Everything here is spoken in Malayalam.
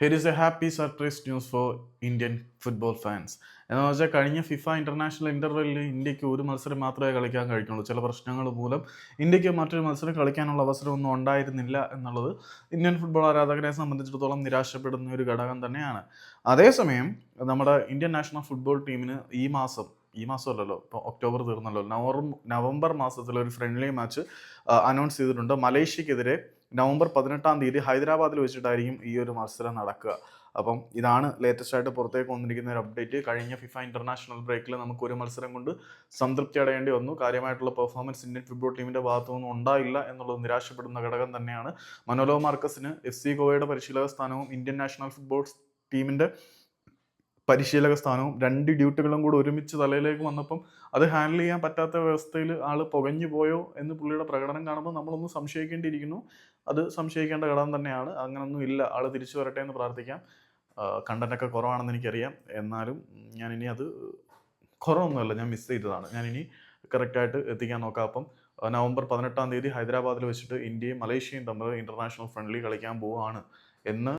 Here is a happy surprise news for Indian football fans എന്ന് വെച്ചാൽ കഴിഞ്ഞ ഫിഫ ഇന്റർനാഷണൽ ഇന്റർവെല്ലിൽ ഇന്ത്യയ്ക്ക് ഒരു മത്സരം മാത്രമേ കളിക്കാൻ കഴിക്കുള്ളൂ. ചില പ്രശ്നങ്ങൾ മൂലം ഇന്ത്യയ്ക്ക് മറ്റൊരു മത്സരം കളിക്കാനുള്ള അവസരമൊന്നും ഉണ്ടായിരുന്നില്ല എന്നുള്ളത് ഇന്ത്യൻ ഫുട്ബോൾ ആരാധകരെ സംബന്ധിച്ചിടത്തോളം നിരാശപ്പെടുന്ന ഒരു ഘടകം തന്നെയാണ്. അതേസമയം നമ്മുടെ ഇന്ത്യൻ നാഷണൽ ഫുട്ബോൾ ടീമിന് ഈ മാസം ഈ മാസമല്ലല്ലോ. ഇപ്പോൾ ഒക്ടോബർ തീർന്നല്ലോ. നവംബർ നവംബർ മാസത്തിൽ ഒരു ഫ്രണ്ട്ലി മാച്ച് അനൗൺസ് ചെയ്തിട്ടുണ്ട്. മലേഷ്യക്കെതിരെ നവംബർ പതിനെട്ടാം തീയതി ഹൈദരാബാദിൽ വെച്ചിട്ടായിരിക്കും ഈ ഒരു മത്സരം നടക്കുക. അപ്പം ഇതാണ് ലേറ്റസ്റ്റ് ആയിട്ട് പുറത്തേക്ക് വന്നിരിക്കുന്ന ഒരു അപ്ഡേറ്റ് കഴിഞ്ഞ ഫിഫ ഇന്റർനാഷണൽ ബ്രേക്കിൽ നമുക്ക് ഒരു മത്സരം കൊണ്ട് സംതൃപ്തി അടയേണ്ടി വന്നു. കാര്യമായിട്ടുള്ള പെർഫോമൻസ് ഇന്ത്യൻ ഫുട്ബോൾ ടീമിന്റെ ഭാഗത്തുനിന്നും ഉണ്ടായില്ല എന്നുള്ളത് നിരാശപ്പെടുന്ന ഘടകം തന്നെയാണ്. മനോലോ മാർക്കസിന് എഫ് സി ഗോവയുടെ പരിശീലക സ്ഥാനവും ഇന്ത്യൻ നാഷണൽ ഫുട്ബോൾ ടീമിന്റെ പരിശീലക സ്ഥാനവും രണ്ട് ഡ്യൂട്ടികളും കൂടെ ഒരുമിച്ച് തലയിലേക്ക് വന്നപ്പം അത് ഹാൻഡിൽ ചെയ്യാൻ പറ്റാത്ത വ്യവസ്ഥയിൽ ആൾ പുകഞ്ഞു പോയോ എന്ന് പുള്ളിയുടെ പ്രകടനം കാണുമ്പോൾ നമ്മളൊന്ന് സംശയിക്കേണ്ടിയിരിക്കുന്നു. അത് സംശയിക്കേണ്ട ഘടകം തന്നെയാണ്. അങ്ങനൊന്നും ഇല്ല. ആൾ തിരിച്ചു വരട്ടെ എന്ന് പ്രാർത്ഥിക്കാം. കണ്ടന്റൊക്കെ കുറവാണെന്ന് എനിക്കറിയാം. എന്നാലും ഞാൻ ഇനി അത് കുറവൊന്നുമല്ല. ഞാൻ മിസ് ചെയ്തതാണ്. ഞാൻ ഇനി കറക്റ്റായിട്ട് എത്തിക്കാൻ നോക്കാം. അപ്പം നവംബർ പതിനെട്ടാം തീയതി ഹൈദരാബാദിൽ വെച്ചിട്ട് ഇന്ത്യയും മലേഷ്യയും തമ്മിൽ ഇന്റർനാഷണൽ ഫ്രണ്ട്ലി കളിക്കാൻ പോവുകയാണ് എന്ന്